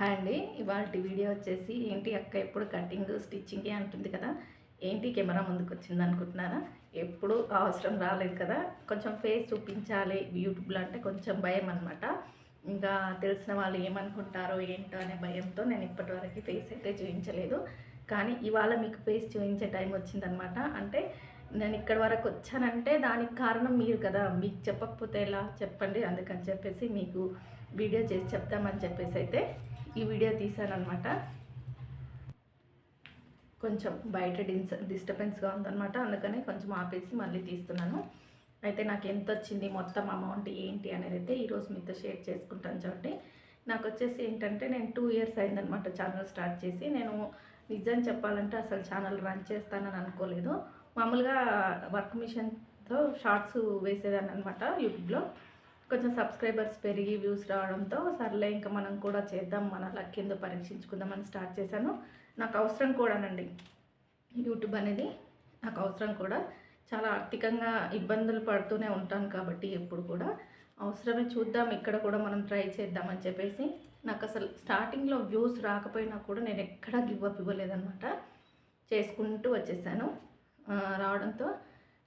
Hi అండి. ఇవాళ video వచ్చేసి ఏంటి అక్క ఎప్పుడు కటింగ్ స్టిచ్చింగే అంటుంది కదా? ఏంటి కెమెరా ముందుకు వచ్చింది అనుకుంటున్నారా? ఎప్పుడు అవసరం రాలేదు కదా. కొంచెం ఫేస్ చూపించాలి. యూట్యూబ్లో అంటే కొంచెం భయం అనమాట ఇంకా తెలిసిన వాళ్ళు ఏమనుకుంటారో ఏంటో అనే భయంతో నేను ఇప్పటివరకు ఫేస్ అయితే చూపించలేదు. కానీ ఇవాళ మీకు ఫేస్ చూపించే టైం వచ్చిందనమాట అంటే నేను ఇక్కడి వరకు వచ్చానంటే దానికి కారణం మీరు కదా. మీకు చెప్పకపోతే ఎలా? చెప్పండి. అందుకని చెప్పేసి మీకు వీడియో చేసి చెప్తామని చెప్పేసి అయితే ఈ వీడియో తీశానమాట కొంచెం బయట డిన్స్ డిస్టర్బెన్స్గా ఉందన్నమాట. అందుకనే కొంచెం ఆపేసి మళ్ళీ తీస్తున్నాను. అయితే నాకు ఎంత వచ్చింది మొత్తం అమౌంట్ ఏంటి అనేది అయితే ఈరోజు మీతో షేర్ చేసుకుంటాను చూడండి. నాకు వచ్చేసి ఏంటంటే నేను టూ ఇయర్స్ అయిందనమాట ఛానల్ స్టార్ట్ చేసి. నేను నిజం చెప్పాలంటే అసలు ఛానల్ రన్ చేస్తానని అనుకోలేదు. మామూలుగా వర్క్ మిషన్తో షార్ట్స్ వేసేదాన్ని అనమాట యూట్యూబ్లో కొంచెం సబ్స్క్రైబర్స్ పెరిగి వ్యూస్ రావడంతో సర్లే ఇంకా మనం కూడా చేద్దాం మన లక్ ఏందో పరీక్షించుకుందామని స్టార్ట్ చేశాను. నాకు అవసరం కూడానండి. యూట్యూబ్ అనేది నాకు అవసరం కూడా. చాలా ఆర్థికంగా ఇబ్బందులు పడుతూనే ఉంటాను కాబట్టి ఎప్పుడు కూడా. అవసరమే చూద్దాం ఇక్కడ కూడా మనం ట్రై చేద్దామని చెప్పేసి. నాకు అసలు స్టార్టింగ్లో వ్యూస్ రాకపోయినా కూడా నేను ఎక్కడా గివ్ అప్ ఇవ్వలేదన్నమాట. చేసుకుంటూ వచ్చేసాను. రావడంతో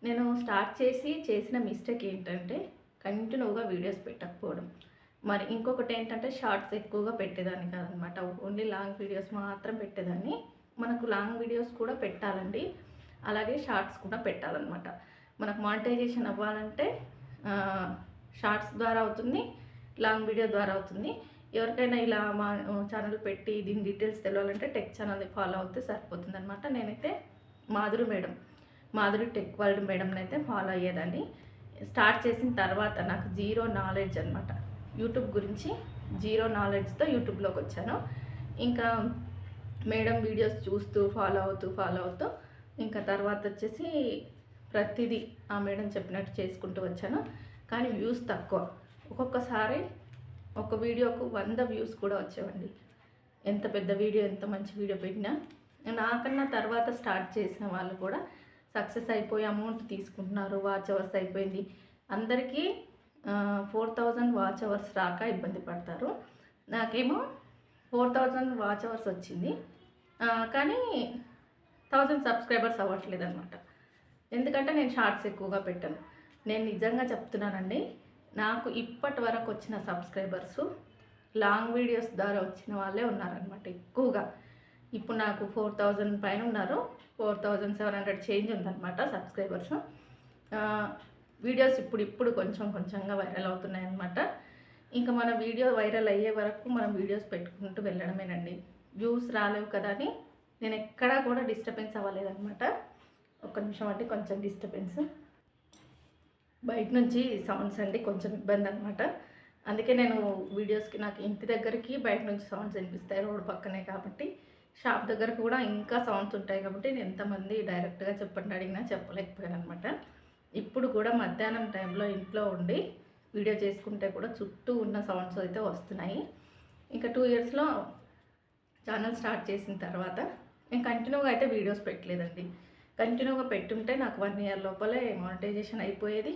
నేను స్టార్ట్ చేసి చేసిన మిస్టేక్ ఏంటంటే కంటిన్యూగా వీడియోస్ పెట్టకపోవడం. మరి ఇంకొకటి ఏంటంటే షార్ట్స్ ఎక్కువగా పెట్టేదాన్ని కాదనమాట. ఓన్లీ లాంగ్ వీడియోస్ మాత్రం పెట్టేదాన్ని. మనకు లాంగ్ వీడియోస్ కూడా పెట్టాలండి. అలాగే షార్ట్స్ కూడా పెట్టాలన్నమాట మనకు మానిటైజేషన్ అవ్వాలంటే షార్ట్స్ ద్వారా అవుతుంది లాంగ్ వీడియో ద్వారా అవుతుంది. ఎవరికైనా ఇలా మా ఛానల్ పెట్టి దీని డీటెయిల్స్ తెలియాలంటే టెక్ ఛానల్ని ఫాలో అవుతే సరిపోతుంది అనమాట నేనైతే Madhuri madam Madhuri tech world మేడంని అయితే ఫాలో అయ్యేదాన్ని. స్టార్ట్ చేసిన తర్వాత నాకు జీరో నాలెడ్జ్ అనమాట యూట్యూబ్ గురించి జీరో నాలెడ్జ్తో యూట్యూబ్లోకి వచ్చాను. ఇంకా మేడం వీడియోస్ చూస్తూ ఫాలో అవుతూ ఫాలో అవుతూ ఇంకా తర్వాత వచ్చేసి ప్రతిదీ ఆ మేడం చెప్పినట్టు చేసుకుంటూ వచ్చాను. కానీ వ్యూస్ తక్కువ. ఒక్కొక్కసారి ఒక వీడియోకు వంద వ్యూస్ కూడా వచ్చేవండి. ఎంత పెద్ద వీడియో ఎంత మంచి వీడియో పెట్టినా. నాకన్నా తర్వాత స్టార్ట్ చేసిన వాళ్ళు కూడా సక్సెస్ అయిపోయి అమౌంట్ తీసుకుంటున్నారు వాచ్ అవర్స్ అయిపోయింది. అందరికీ ఫోర్ థౌజండ్ వాచ్ అవర్స్ రాక ఇబ్బంది పడతారు. నాకేమో ఫోర్ థౌజండ్ వాచ్ అవర్స్ వచ్చింది. కానీ థౌజండ్ సబ్స్క్రైబర్స్ అవ్వట్లేదు అనమాట ఎందుకంటే నేను షార్ట్స్ ఎక్కువగా పెట్టాను. నేను నిజంగా చెప్తున్నానండి నాకు ఇప్పటి వరకు వచ్చిన సబ్స్క్రైబర్స్ లాంగ్ వీడియోస్ ద్వారా వచ్చిన వాళ్ళే ఉన్నారనమాట ఎక్కువగా. ఇప్పుడు నాకు ఫోర్ థౌజండ్ పైన ఉన్నారు. Four thousand seven hundred change ఉందన్నమాట సబ్స్క్రైబర్స్. వీడియోస్ ఇప్పుడు ఇప్పుడు కొంచెం కొంచెంగా వైరల్ అవుతున్నాయి అన్నమాట. ఇంకా మన వీడియో వైరల్ అయ్యే వరకు మనం వీడియోస్ పెట్టుకుంటూ వెళ్ళడమేనండి. వ్యూస్ రాలేవు కదా అని నేను ఎక్కడా కూడా డిస్టర్బెన్స్ అవ్వలేదన్నమాట. ఒక్క నిమిషం అంటే కొంచెం డిస్టర్బెన్స్. బయట నుంచి సౌండ్స్ అండి కొంచెం ఇబ్బంది అనమాట అందుకే నేను వీడియోస్కి నాకు ఇంటి దగ్గరికి బయట నుంచి సౌండ్స్ వినిపిస్తాయి రోడ్డు పక్కనే కాబట్టి. షాప్ దగ్గర కూడా ఇంకా సౌండ్స్ ఉంటాయి కాబట్టి నేను ఎంతమంది డైరెక్ట్గా చెప్పండి అడిగినా చెప్పలేకపోయాను అనమాట ఇప్పుడు కూడా మధ్యాహ్నం టైంలో ఇంట్లో ఉండి వీడియో చేసుకుంటే కూడా చుట్టూ ఉన్న సౌండ్స్ అయితే వస్తున్నాయి. ఇంకా టూ ఇయర్స్లో ఛానల్ స్టార్ట్ చేసిన తర్వాత నేను కంటిన్యూగా అయితే వీడియోస్ పెట్టలేదండి. కంటిన్యూగా పెట్టుంటే నాకు వన్ ఇయర్ లోపలే మానిటైజేషన్ అయిపోయేది.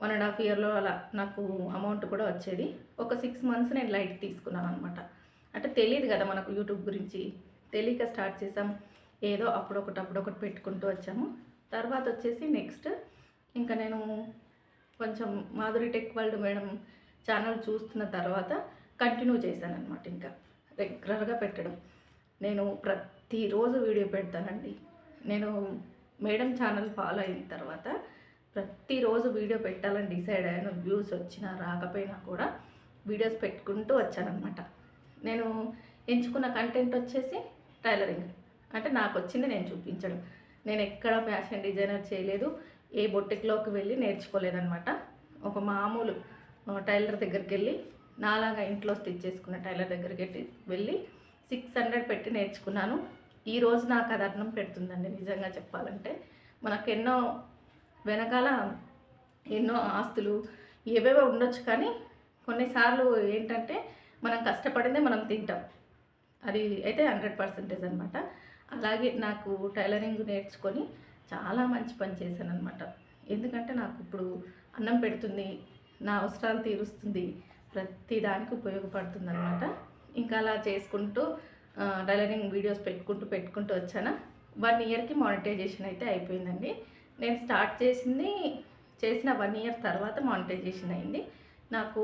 వన్ అండ్ హాఫ్ ఇయర్లో అలా నాకు అమౌంట్ కూడా వచ్చేది. ఒక సిక్స్ మంత్స్ నేను లైట్ తీసుకున్నాను అనమాట అంటే తెలియదు కదా మనకు యూట్యూబ్ గురించి. తెలియక స్టార్ట్ చేసాం. ఏదో అప్పుడొకటి అప్పుడొకటి పెట్టుకుంటూ వచ్చాము. తర్వాత వచ్చేసి నెక్స్ట్ ఇంకా నేను కొంచెం Madhuri tech world madam channel చూస్తున్న తర్వాత కంటిన్యూ చేశాను అనమాట ఇంకా. రెగ్యులర్గా పెట్టడం. నేను ప్రతిరోజు వీడియో పెడతానండి. నేను మేడం ఛానల్ ఫాలో అయిన తర్వాత ప్రతిరోజు వీడియో పెట్టాలని డిసైడ్ అయ్యాను. వ్యూస్ వచ్చినా రాకపోయినా కూడా వీడియోస్ పెట్టుకుంటూ వచ్చానమాట నేను ఎంచుకున్న కంటెంట్ వచ్చేసి టైలరింగ్ అంటే నాకు వచ్చింది నేను చూపించడం. నేను ఎక్కడ ఫ్యాషన్ డిజైనర్ చేయలేదు ఏ బొట్టెక్లోకి వెళ్ళి నేర్చుకోలేదనమాట ఒక మామూలు టైలర్ దగ్గరికి వెళ్ళి నాలాగా ఇంట్లో స్టిచ్ చేసుకున్న టైలర్ దగ్గరికి వెళ్ళి సిక్స్ హండ్రెడ్ పెట్టి నేర్చుకున్నాను. ఈ రోజు నాకు అది అన్నం పెడుతుందండి నిజంగా చెప్పాలంటే. మనకు ఎన్నో వెనకాల ఎన్నో ఆస్తులు ఏవేవో ఉండొచ్చు కానీ కొన్నిసార్లు ఏంటంటే మనం కష్టపడిందే మనం తింటాం. అది అయితే హండ్రెడ్ పర్సెంటేజ్ అనమాట అలాగే నాకు టైలరింగ్ నేర్చుకొని చాలా మంచి పని చేశాను అనమాట ఎందుకంటే నాకు ఇప్పుడు అన్నం పెడుతుంది నా అవసరాలు తీరుస్తుంది ప్రతి దానికి ఉపయోగపడుతుంది అనమాట ఇంకా అలా చేసుకుంటూ టైలరింగ్ వీడియోస్ పెట్టుకుంటూ పెట్టుకుంటూ వచ్చాను. వన్ ఇయర్కి మానిటైజేషన్ అయితే అయిపోయిందండి. నేను స్టార్ట్ చేసింది చేసిన వన్ ఇయర్ తర్వాత మానిటైజేషన్ అయింది. నాకు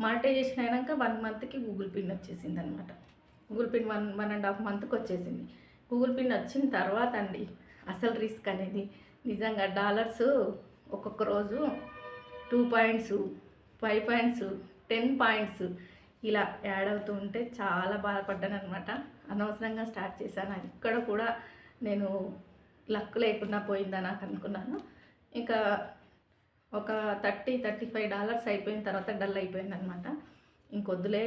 మానిటైజేషన్ అయినాక వన్ మంత్కి గూగుల్ పిన్ వచ్చేసింది అనమాట Google pin one one and half మంత్కి వచ్చేసింది. గూగుల్ పిన్ వచ్చిన తర్వాత అండి అసలు రిస్క్ అనేది నిజంగా డాలర్స్ ఒక్కొక్క రోజు two points five points ten points ఇలా యాడ్ అవుతూ ఉంటే చాలా బాధపడ్డాను అనమాట అనవసరంగా స్టార్ట్ చేశాను. ఇక్కడ కూడా నేను లక్ లేకుండా పోయిందా నాకు అనుకున్నాను. ఇంకా ఒక థర్టీ థర్టీ ఫైవ్ డాలర్స్ అయిపోయిన తర్వాత డల్ అయిపోయింది అనమాట ఇంకొద్దులే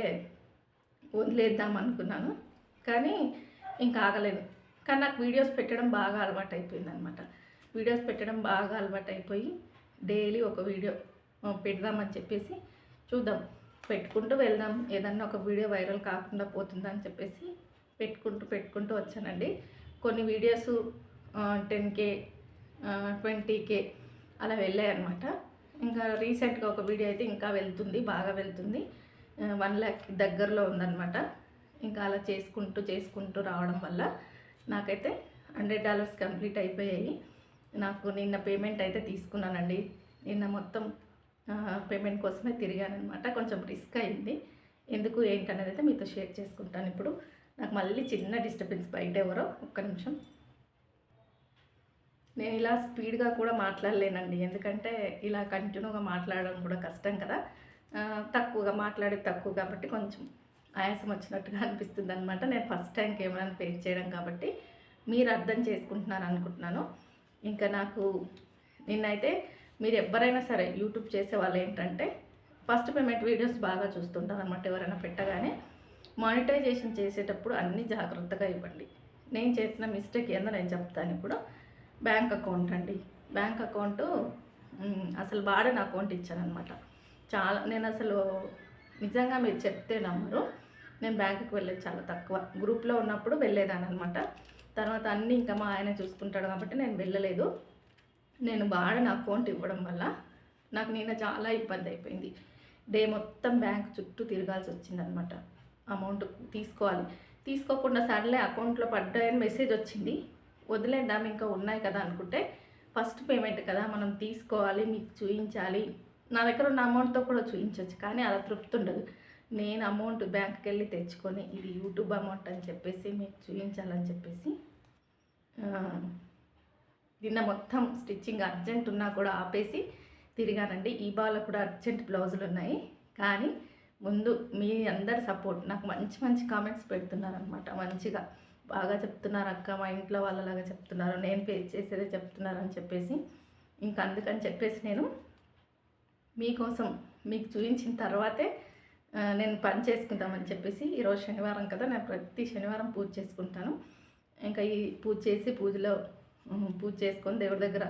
వదిలేద్దాం అనుకున్నాను. కానీ ఇంకా ఆగలేదు. కానీ నాకు వీడియోస్ పెట్టడం బాగా అలవాటు అయిపోయింది అనమాట వీడియోస్ పెట్టడం బాగా అలవాటు అయిపోయి డైలీ ఒక వీడియో పెడదామని చెప్పేసి చూద్దాం. పెట్టుకుంటూ వెళ్దాం. ఏదన్నా ఒక వీడియో వైరల్ కాకుండా పోతుందని చెప్పేసి పెట్టుకుంటూ పెట్టుకుంటూ వచ్చానండి. కొన్ని videos ten K twenty K అలా వెళ్ళాయి అనమాట ఇంకా రీసెంట్గా ఒక వీడియో అయితే ఇంకా వెళ్తుంది బాగా వెళ్తుంది. వన్ ల్యాక్ దగ్గరలో ఉందన్నమాట. ఇంకా అలా చేసుకుంటూ చేసుకుంటూ రావడం వల్ల నాకైతే హండ్రెడ్ డాలర్స్ కంప్లీట్ అయిపోయాయి. నాకు నిన్న పేమెంట్ అయితే తీసుకున్నానండి. నిన్న మొత్తం పేమెంట్ కోసమే తిరిగానమాట కొంచెం రిస్క్ అయింది. ఎందుకు ఏంటనేది అయితే మీతో షేర్ చేసుకుంటాను ఇప్పుడు. నాకు మళ్ళీ చిన్న డిస్టర్బెన్స్ బయట ఎవరో ఒక్క నిమిషం నేను ఇలా స్పీడ్గా కూడా మాట్లాడలేనండి. ఎందుకంటే ఇలా కంటిన్యూగా మాట్లాడడం కూడా కష్టం కదా. తక్కువగా మాట్లాడేది తక్కువ కాబట్టి కొంచెం ఆయాసం వచ్చినట్టుగా అనిపిస్తుంది అనమాట నేను ఫస్ట్ టైం కెమెరాని ఫేస్ చేయడం కాబట్టి మీరు అర్థం చేసుకుంటున్నారు అనుకుంటున్నాను. ఇంకా నాకు నిన్నైతే మీరు ఎవరైనా సరే యూట్యూబ్ చేసే వాళ్ళు ఏంటంటే ఫస్ట్ పేమెంట్ వీడియోస్ బాగా చూస్తుంటారు అనమాట ఎవరైనా పెట్టగానే. మానిటైజేషన్ చేసేటప్పుడు అన్నీ జాగ్రత్తగా ఇవ్వండి. నేను చేసిన మిస్టేక్ ఏందో నేను చెప్తాను ఇప్పుడు. బ్యాంక్ అకౌంట్ అండి. బ్యాంక్ అకౌంట్ అసలు వాడని అకౌంట్ ఇచ్చాను అనమాట చాలా నేను అసలు నిజంగా మీరు చెప్తే నమ్మరు. నేను బ్యాంకుకి వెళ్ళేది చాలా తక్కువ. గ్రూప్లో ఉన్నప్పుడు వెళ్ళేదాన్ని అనమాట తర్వాత అన్నీ ఇంకా మా ఆయన చూసుకుంటాడు కాబట్టి నేను వెళ్ళలేదు. నేను వాడని అకౌంట్ ఇవ్వడం వల్ల నాకు నేను చాలా ఇబ్బంది అయిపోయింది. డే మొత్తం బ్యాంక్ చుట్టూ తిరగాల్సి వచ్చిందనమాట. అమౌంట్ తీసుకోవాలి. తీసుకోకుండా సర్లే అకౌంట్లో పడ్డాయని మెసేజ్ వచ్చింది. వదిలేద్దాం ఇంకా ఉన్నాయి కదా అనుకుంటే ఫస్ట్ పేమెంట్ కదా మనం తీసుకోవాలి మీకు చూపించాలి నా దగ్గర ఉన్న అమౌంట్తో కూడా చూపించవచ్చు కానీ అలా తృప్తి ఉండదు. నేను అమౌంట్ బ్యాంక్కి వెళ్ళి తెచ్చుకొని ఇది యూట్యూబ్ అమౌంట్ అని చెప్పేసి మీకు చూపించాలని చెప్పేసి నిన్న మొత్తం స్టిచ్చింగ్ అర్జెంట్ ఉన్నా కూడా ఆపేసి తిరిగానండి. ఈ బాల కూడా అర్జెంట్ బ్లౌజులు ఉన్నాయి. కానీ ముందు మీ అందరి సపోర్ట్ నాకు మంచి మంచి కామెంట్స్ పెడుతున్నారనమాట మంచిగా. బాగా చెప్తున్నారు అక్క మా ఇంట్లో వాళ్ళలాగా చెప్తున్నారు నేను పే చేసేదే చెప్తున్నారు అని చెప్పేసి ఇంకా అందుకని చెప్పేసి నేను మీకోసం మీకు చూపించిన తర్వాతే నేను పని చేసుకుందామని చెప్పేసి ఈరోజు శనివారం కదా నేను ప్రతి శనివారం పూజ చేసుకుంటాను. ఇంకా ఈ పూజ చేసి పూజలో పూజ చేసుకొని దేవుడి దగ్గర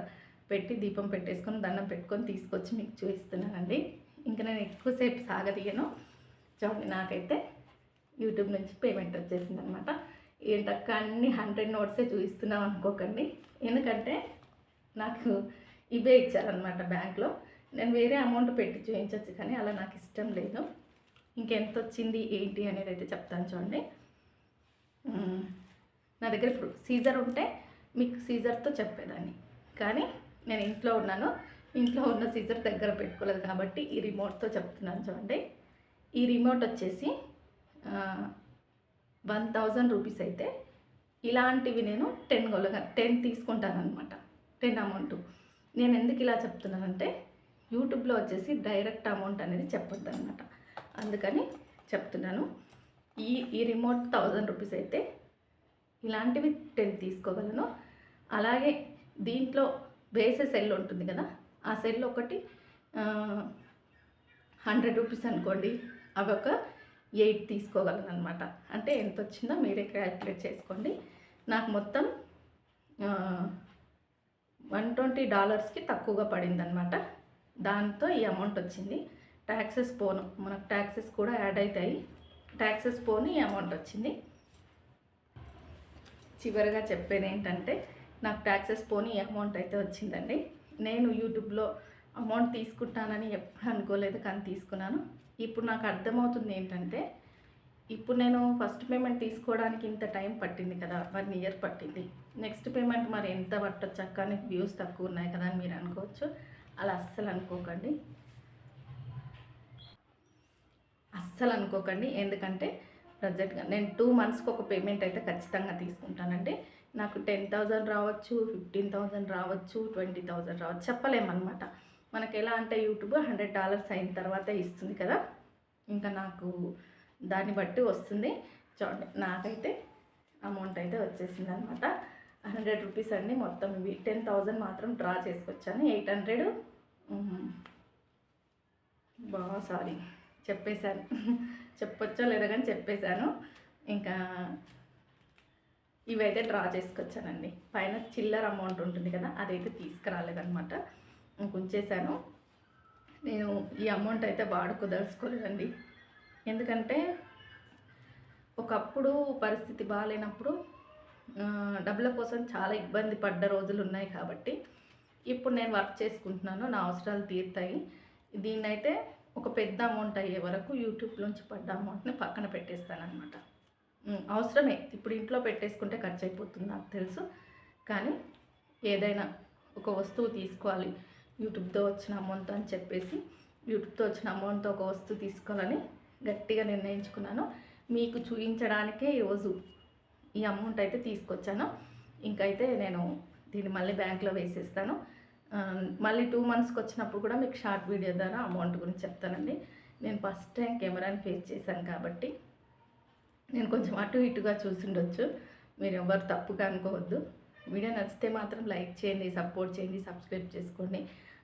పెట్టి దీపం పెట్టేసుకొని దండం పెట్టుకొని తీసుకొచ్చి మీకు చూపిస్తున్నానండి. ఇంకా నేను ఎక్కువసేపు సాగదీయను. చూడండి నాకైతే యూట్యూబ్ నుంచి పేమెంట్ వచ్చేసింది అనమాట ఏంటక్క అన్ని హండ్రెడ్ నోట్సే చూపిస్తున్నాం అనుకోకండి. ఎందుకంటే నాకు ఇవే ఇచ్చారనమాట బ్యాంక్లో. నేను వేరే అమౌంట్ పెట్టి చూపించవచ్చు కానీ అలా నాకు ఇష్టం లేదు. ఇంకెంత వచ్చింది ఏంటి అనేది అయితే చెప్తాను చూడండి. నా దగ్గర ఇప్పుడు సీజర్ ఉంటే మీకు సీజర్తో చెప్పేదాన్ని. కానీ నేను ఇంట్లో ఉన్నాను. ఇంట్లో ఉన్న సీజర్ దగ్గర పెట్టుకోలేదు కాబట్టి ఈ రిమోట్తో చెప్తున్నాను చూడండి. ఈ రిమోట్ వచ్చేసి వన్ థౌజండ్ రూపీస్ అయితే ఇలాంటివి నేను టెన్ కొలగా టెన్ తీసుకుంటానమాట టెన్ అమౌంట్. నేను ఎందుకు ఇలా చెప్తున్నానంటే యూట్యూబ్లో వచ్చేసి డైరెక్ట్ అమౌంట్ అనేది చెప్పొద్దు అనమాట అందుకని చెప్తున్నాను. ఈ ఈ రిమోట్ థౌజండ్ రూపీస్ అయితే ఇలాంటివి టెన్ తీసుకోగలను. అలాగే దీంట్లో వేసే సెల్ ఉంటుంది కదా ఆ సెల్ ఒకటి హండ్రెడ్ రూపీస్ అనుకోండి. అవి ఒక ఎయిట్ తీసుకోగలను అనమాట అంటే ఎంత వచ్చిందో మీరే క్యాల్కులేట్ చేసుకోండి. నాకు మొత్తం వన్ ట్వంటీ డాలర్స్కి తక్కువగా పడింది అనమాట దాంతో ఈ అమౌంట్ వచ్చింది. ట్యాక్సెస్ పోను. మనకు ట్యాక్సెస్ కూడా యాడ్ అవుతాయి ట్యాక్సెస్ పోను ఈ అమౌంట్ వచ్చింది. చివరిగా చెప్పేది ఏంటంటే నాకు ట్యాక్సెస్ పోని అమౌంట్ అయితే వచ్చిందండి. నేను యూట్యూబ్లో అమౌంట్ తీసుకుంటానని ఎప్పుడు అనుకోలేదు కానీ తీసుకున్నాను. ఇప్పుడు నాకు అర్థమవుతుంది ఏంటంటే ఇప్పుడు నేను ఫస్ట్ పేమెంట్ తీసుకోవడానికి ఇంత టైం పట్టింది కదా వన్ ఇయర్ పట్టింది. నెక్స్ట్ పేమెంట్ మరి ఎంత పట్టొచ్చు అక్క? నీకు వ్యూస్ తక్కువ ఉన్నాయి కదా అని మీరు అనుకోవచ్చు. అలా అస్సలు అనుకోకండి. అస్సలు అనుకోకండి. ఎందుకంటే ప్రజెంట్గా నేను టూ మంత్స్కి ఒక పేమెంట్ అయితే ఖచ్చితంగా తీసుకుంటానండి. నాకు టెన్ థౌజండ్ రావచ్చు ఫిఫ్టీన్ థౌజండ్ రావచ్చు ట్వంటీ థౌజండ్ రావచ్చు. చెప్పలేమన్నమాట. మనకి ఎలా అంటే యూట్యూబ్ హండ్రెడ్ డాలర్స్ అయిన తర్వాత ఇస్తుంది కదా. ఇంకా నాకు దాన్ని బట్టి వస్తుంది. చూడండి నాకైతే అమౌంట్ అయితే వచ్చేసింది అనమాట హండ్రెడ్ రూపీస్ అండి మొత్తం ఇవి. టెన్ థౌజండ్ మాత్రం డ్రా చేసుకొచ్చాను. Eight hundred. బాగా సారీ. చెప్పేశాను. చెప్పొచ్చో లేదో కానీ చెప్పేశాను. ఇంకా ఇవైతే డ్రా చేసుకొచ్చానండి. పైన చిల్లర అమౌంట్ ఉంటుంది కదా అదైతే తీసుకురాలేదనమాట ఉంచేసాను నేను ఈ అమౌంట్ అయితే వాడుకోదలుచుకోలేదండి. ఎందుకంటే ఒకప్పుడు పరిస్థితి బాగాలేనప్పుడు డబ్బుల కోసం చాలా ఇబ్బంది పడ్డ రోజులు ఉన్నాయి కాబట్టి ఇప్పుడు నేను వర్క్ చేసుకుంటున్నాను నా అవసరాలు తీరుతాయి. దీన్నైతే ఒక పెద్ద అమౌంట్ అయ్యే వరకు యూట్యూబ్ నుంచి పడ్డ అమౌంట్ని పక్కన పెట్టేస్తాను అవసరమే. ఇప్పుడు ఇంట్లో పెట్టేసుకుంటే ఖర్చు అయిపోతుంది నాకు తెలుసు. కానీ ఏదైనా ఒక వస్తువు తీసుకోవాలి. యూట్యూబ్తో వచ్చిన అమౌంట్ అని చెప్పేసి యూట్యూబ్తో వచ్చిన అమౌంట్తో ఒక వస్తువు తీసుకోవాలని గట్టిగా నిర్ణయించుకున్నాను. మీకు చూపించడానికే ఈరోజు ఈ అమౌంట్ అయితే తీసుకొచ్చాను. ఇంకైతే నేను దీన్ని మళ్ళీ బ్యాంక్లో వేసేస్తాను. మళ్ళీ టూ మంత్స్కి వచ్చినప్పుడు కూడా మీకు షార్ట్ వీడియో ద్వారా అమౌంట్ గురించి చెప్తానండి. నేను ఫస్ట్ టైం కెమెరాని ఫేస్ చేశాను కాబట్టి నేను కొంచెం అటు ఇటుగా చూసిండొచ్చు. మీరు ఎవరు తప్పుగా అనుకోవద్దు. వీడియో నచ్చితే మాత్రం లైక్ చేయండి సపోర్ట్ చేయండి సబ్స్క్రైబ్ చేసుకోండి.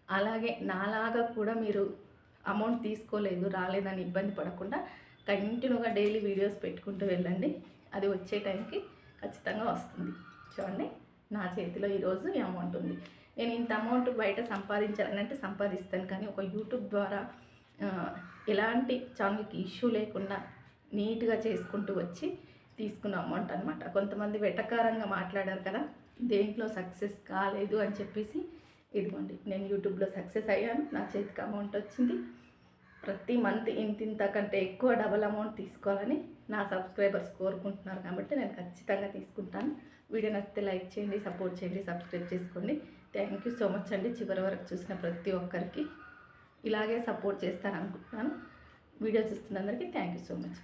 అలాగే నాలాగా కూడా మీరు అమౌంట్ తీసుకోలేదు రాలేదని ఇబ్బంది పడకుండా కంటిన్యూగా డైలీ వీడియోస్ పెట్టుకుంటూ వెళ్ళండి. అది వచ్చే టైంకి ఖచ్చితంగా వస్తుంది. చూడండి నా చేతిలో ఈరోజు ఈ అమౌంట్ ఉంది. నేను ఇంత అమౌంట్ బయట సంపాదించాలని అంటే సంపాదిస్తాను కానీ ఒక యూట్యూబ్ ద్వారా ఎలాంటి ఛానల్కి ఇష్యూ లేకుండా నీట్గా చేసుకుంటూ వచ్చి తీసుకున్న అమౌంట్ అనమాట కొంతమంది వెటకారంగా మాట్లాడారు కదా దేంట్లో సక్సెస్ కాలేదు అని చెప్పేసి ఇదిగోండి నేను యూట్యూబ్లో సక్సెస్ అయ్యాను. నా చేతికి అమౌంట్ వచ్చింది. ప్రతి మంత్ ఇంత ఇంత కంటే ఎక్కువ డబల్ అమౌంట్ తీసుకోవాలని నా సబ్స్క్రైబర్స్ కోరుకుంటున్నారు కాబట్టి నేను ఖచ్చితంగా తీసుకుంటాను. వీడియో నచ్చితే లైక్ చేయండి సపోర్ట్ చేయండి సబ్స్క్రైబ్ చేసుకోండి. థ్యాంక్ యూ సో మచ్ అండి. చివరి వరకు చూసిన ప్రతి ఒక్కరికి ఇలాగే సపోర్ట్ చేస్తాను అనుకుంటున్నాను. వీడియో చూస్తున్నందరికీ థ్యాంక్ యూ సో మచ్